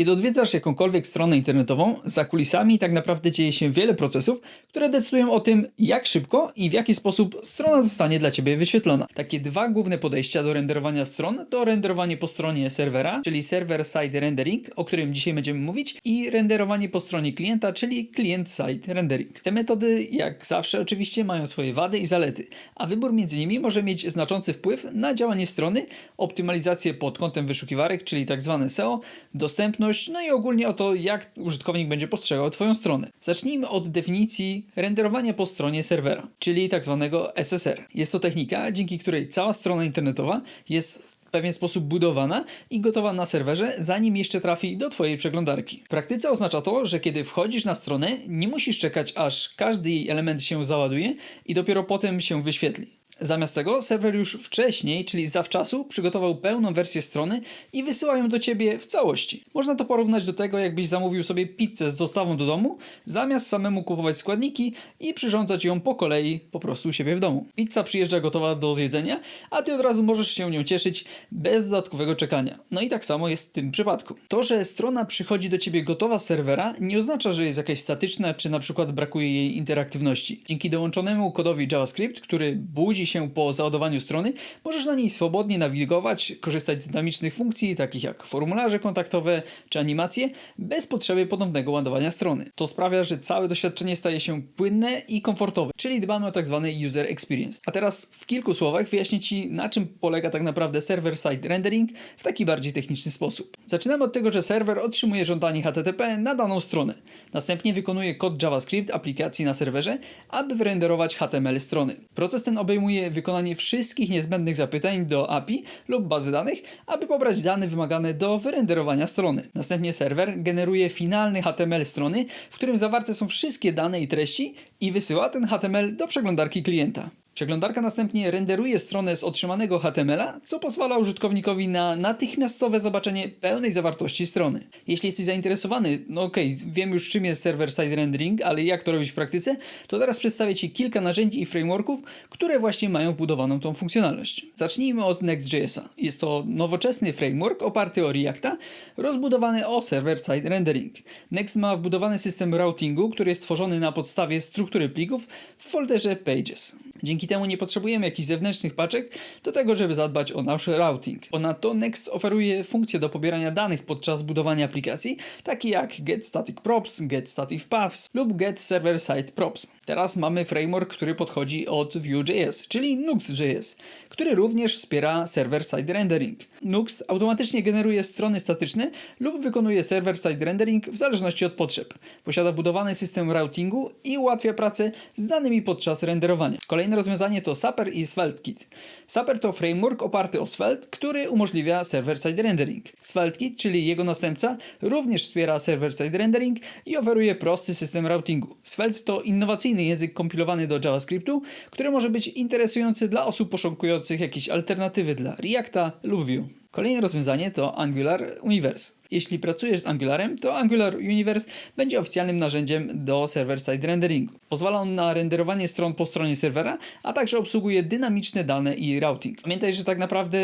Kiedy odwiedzasz jakąkolwiek stronę internetową, za kulisami tak naprawdę dzieje się wiele procesów, które decydują o tym, jak szybko i w jaki sposób strona zostanie dla Ciebie wyświetlona. Takie dwa główne podejścia do renderowania stron to renderowanie po stronie serwera, czyli server-side rendering, o którym dzisiaj będziemy mówić, i renderowanie po stronie klienta, czyli client-side rendering. Te metody, jak zawsze oczywiście, mają swoje wady i zalety, a wybór między nimi może mieć znaczący wpływ na działanie strony, optymalizację pod kątem wyszukiwarek, czyli tak zwane SEO, dostępność, no i ogólnie o to, jak użytkownik będzie postrzegał Twoją stronę. Zacznijmy od definicji renderowania po stronie serwera, czyli tak zwanego SSR. Jest to technika, dzięki której cała strona internetowa jest w pewien sposób budowana i gotowa na serwerze, zanim jeszcze trafi do Twojej przeglądarki. W praktyce oznacza to, że kiedy wchodzisz na stronę, nie musisz czekać, aż każdy jej element się załaduje i dopiero potem się wyświetli. Zamiast tego serwer już wcześniej, czyli zawczasu, przygotował pełną wersję strony i wysyła ją do Ciebie w całości. Można to porównać do tego, jakbyś zamówił sobie pizzę z dostawą do domu, zamiast samemu kupować składniki i przyrządzać ją po kolei po prostu u siebie w domu. Pizza przyjeżdża gotowa do zjedzenia, a Ty od razu możesz się nią cieszyć bez dodatkowego czekania. No i tak samo jest w tym przypadku. To, że strona przychodzi do Ciebie gotowa z serwera, nie oznacza, że jest jakaś statyczna, czy na przykład brakuje jej interaktywności. Dzięki dołączonemu kodowi JavaScript, który budzi się po załadowaniu strony, możesz na niej swobodnie nawigować, korzystać z dynamicznych funkcji, takich jak formularze kontaktowe czy animacje, bez potrzeby ponownego ładowania strony. To sprawia, że całe doświadczenie staje się płynne i komfortowe, czyli dbamy o tak zwany user experience. A teraz w kilku słowach wyjaśnię Ci, na czym polega tak naprawdę server-side rendering w taki bardziej techniczny sposób. Zaczynamy od tego, że serwer otrzymuje żądanie HTTP na daną stronę. Następnie wykonuje kod JavaScript aplikacji na serwerze, aby wyrenderować HTML strony. Proces ten obejmuje wykonanie wszystkich niezbędnych zapytań do API lub bazy danych, aby pobrać dane wymagane do wyrenderowania strony. Następnie serwer generuje finalny HTML strony, w którym zawarte są wszystkie dane i treści i wysyła ten HTML do przeglądarki klienta. Przeglądarka następnie renderuje stronę z otrzymanego HTML-a, co pozwala użytkownikowi na natychmiastowe zobaczenie pełnej zawartości strony. Jeśli jesteś zainteresowany, no okej, okay, wiem już czym jest server-side rendering, ale jak to robić w praktyce, to teraz przedstawię Ci kilka narzędzi i frameworków, które właśnie mają wbudowaną tą funkcjonalność. Zacznijmy od Next.jsa. Jest to nowoczesny framework oparty o Reacta, rozbudowany o server-side rendering. Next ma wbudowany system routingu, który jest tworzony na podstawie struktury plików w folderze Pages. Dzięki temu nie potrzebujemy jakichś zewnętrznych paczek do tego, żeby zadbać o nasz routing. Ponadto Next oferuje funkcje do pobierania danych podczas budowania aplikacji, takie jak get static props, get static paths lub get server side props. Teraz mamy framework, który podchodzi od Vue.js, czyli Nux.js, który również wspiera server-side rendering. Nux automatycznie generuje strony statyczne lub wykonuje server-side rendering w zależności od potrzeb. Posiada budowany system routingu i ułatwia pracę z danymi podczas renderowania. Kolejne rozwiązanie to Sapper i SvelteKit. Sapper to framework oparty o Svelte, który umożliwia server-side rendering. SvelteKit, czyli jego następca, również wspiera server-side rendering i oferuje prosty system routingu. Svelte to innowacyjny język kompilowany do JavaScriptu, który może być interesujący dla osób poszukujących jakieś alternatywy dla Reacta lub Vue. Kolejne rozwiązanie to Angular Universe. Jeśli pracujesz z Angularem, to Angular Universe będzie oficjalnym narzędziem do server-side renderingu. Pozwala on na renderowanie stron po stronie serwera, a także obsługuje dynamiczne dane i routing. Pamiętaj, że tak naprawdę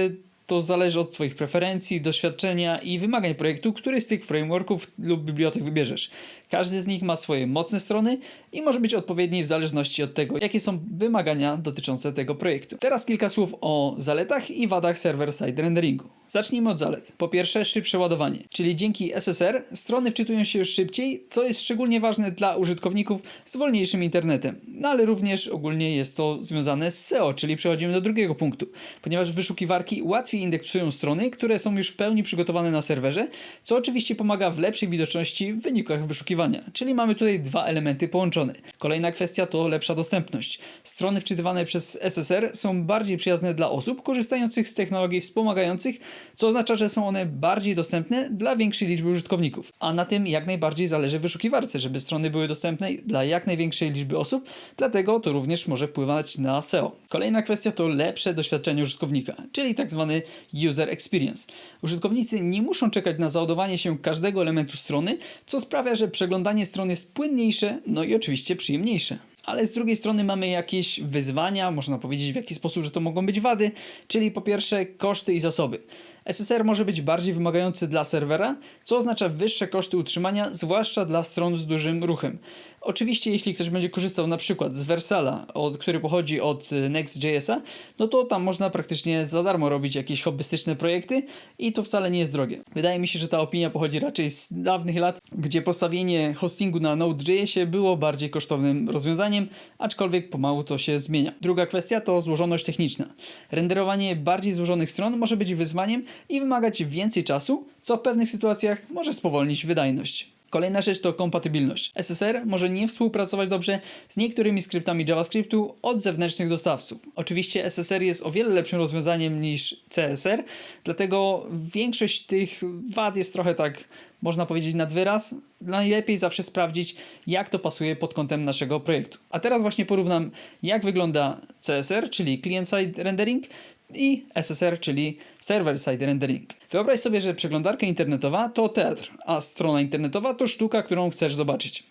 to zależy od Twoich preferencji, doświadczenia i wymagań projektu, który z tych frameworków lub bibliotek wybierzesz. Każdy z nich ma swoje mocne strony i może być odpowiedni w zależności od tego, jakie są wymagania dotyczące tego projektu. Teraz kilka słów o zaletach i wadach server-side renderingu. Zacznijmy od zalet. Po pierwsze, szybsze ładowanie, czyli dzięki SSR strony wczytują się szybciej, co jest szczególnie ważne dla użytkowników z wolniejszym internetem. No ale również ogólnie jest to związane z SEO, czyli przechodzimy do drugiego punktu, ponieważ wyszukiwarki łatwiej indeksują strony, które są już w pełni przygotowane na serwerze, co oczywiście pomaga w lepszej widoczności w wynikach wyszukiwania. Czyli mamy tutaj dwa elementy połączone. Kolejna kwestia to lepsza dostępność. Strony wczytywane przez SSR są bardziej przyjazne dla osób korzystających z technologii wspomagających, co oznacza, że są one bardziej dostępne dla większej liczby użytkowników. A na tym jak najbardziej zależy wyszukiwarce, żeby strony były dostępne dla jak największej liczby osób, dlatego to również może wpływać na SEO. Kolejna kwestia to lepsze doświadczenie użytkownika, czyli tak zwany user experience. Użytkownicy nie muszą czekać na załadowanie się każdego elementu strony, co sprawia, że przeglądanie strony jest płynniejsze, no i oczywiście przyjemniejsze ale z drugiej strony mamy jakieś wyzwania, można powiedzieć w jaki sposób, że to mogą być wady, czyli po pierwsze koszty i zasoby. SSR może być bardziej wymagający dla serwera, co oznacza wyższe koszty utrzymania, zwłaszcza dla stron z dużym ruchem. Oczywiście, jeśli ktoś będzie korzystał na przykład z Versala, od, który pochodzi od y, Next.jsa, no to tam można praktycznie za darmo robić jakieś hobbystyczne projekty i to wcale nie jest drogie. Wydaje mi się, że ta opinia pochodzi raczej z dawnych lat, gdzie postawienie hostingu na Node.jsie było bardziej kosztownym rozwiązaniem, aczkolwiek pomału to się zmienia. Druga kwestia to złożoność techniczna. Renderowanie bardziej złożonych stron może być wyzwaniem i wymagać więcej czasu, co w pewnych sytuacjach może spowolnić wydajność. Kolejna rzecz to kompatybilność. SSR może nie współpracować dobrze z niektórymi skryptami JavaScriptu od zewnętrznych dostawców. Oczywiście SSR jest o wiele lepszym rozwiązaniem niż CSR, dlatego większość tych wad jest trochę tak, można powiedzieć, nad wyraz. Najlepiej zawsze sprawdzić, jak to pasuje pod kątem naszego projektu. A teraz właśnie porównam, jak wygląda CSR, czyli Client-Side Rendering, i SSR, czyli Server Side Rendering. Wyobraź sobie, że przeglądarka internetowa to teatr, a strona internetowa to sztuka, którą chcesz zobaczyć.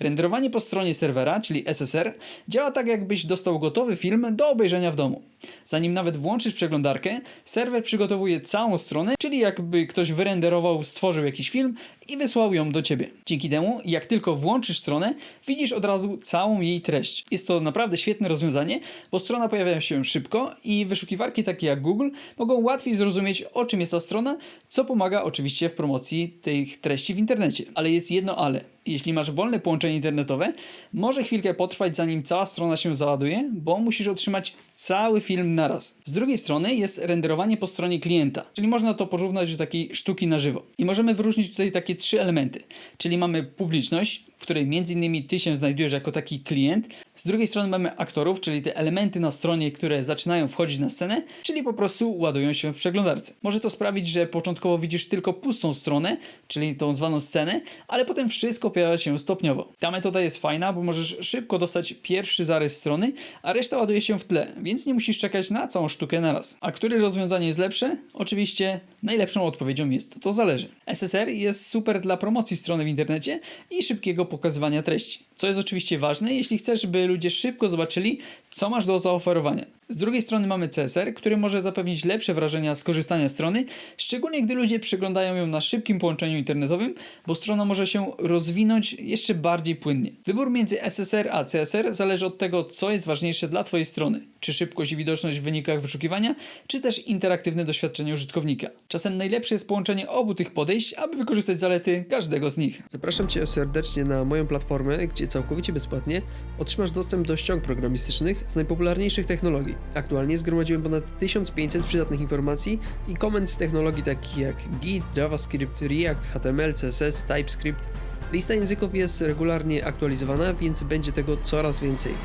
Renderowanie po stronie serwera, czyli SSR, działa tak, jakbyś dostał gotowy film do obejrzenia w domu. Zanim nawet włączysz przeglądarkę, serwer przygotowuje całą stronę, czyli jakby ktoś wyrenderował, stworzył jakiś film i wysłał ją do ciebie. Dzięki temu, jak tylko włączysz stronę, widzisz od razu całą jej treść. Jest to naprawdę świetne rozwiązanie, bo strona pojawia się szybko i wyszukiwarki takie jak Google mogą łatwiej zrozumieć, o czym jest ta strona, co pomaga oczywiście w promocji tych treści w internecie. Ale jest jedno ale. Jeśli masz wolne połączenie internetowe, może chwilkę potrwać, zanim cała strona się załaduje, bo musisz otrzymać cały film naraz. Z drugiej strony jest renderowanie po stronie klienta, czyli można to porównać do takiej sztuki na żywo. I możemy wyróżnić tutaj takie trzy elementy, czyli mamy publiczność, w której między innymi ty się znajdujesz jako taki klient. Z drugiej strony mamy aktorów, czyli te elementy na stronie, które zaczynają wchodzić na scenę, czyli po prostu ładują się w przeglądarce. Może to sprawić, że początkowo widzisz tylko pustą stronę, czyli tą zwaną scenę, ale potem wszystko pojawia się stopniowo. Ta metoda jest fajna, bo możesz szybko dostać pierwszy zarys strony, a reszta ładuje się w tle, więc nie musisz czekać na całą sztukę naraz. A które rozwiązanie jest lepsze? Oczywiście najlepszą odpowiedzią jest to zależy. SSR jest super dla promocji strony w internecie i szybkiego pokazywania treści, co jest oczywiście ważne, jeśli chcesz, by ludzie szybko zobaczyli, co masz do zaoferowania. Z drugiej strony mamy CSR, który może zapewnić lepsze wrażenia z korzystania strony, szczególnie gdy ludzie przeglądają ją na szybkim połączeniu internetowym, bo strona może się rozwinąć jeszcze bardziej płynnie. Wybór między SSR a CSR zależy od tego, co jest ważniejsze dla Twojej strony. Czy szybkość i widoczność w wynikach wyszukiwania, czy też interaktywne doświadczenie użytkownika. Czasem najlepsze jest połączenie obu tych podejść, aby wykorzystać zalety każdego z nich. Zapraszam Cię serdecznie na moją platformę, gdzie całkowicie bezpłatnie otrzymasz dostęp do ściąg programistycznych z najpopularniejszych technologii. Aktualnie zgromadziłem ponad 1500 przydatnych informacji i komend z technologii takich jak Git, JavaScript, React, HTML, CSS, TypeScript. Lista języków jest regularnie aktualizowana, więc będzie tego coraz więcej.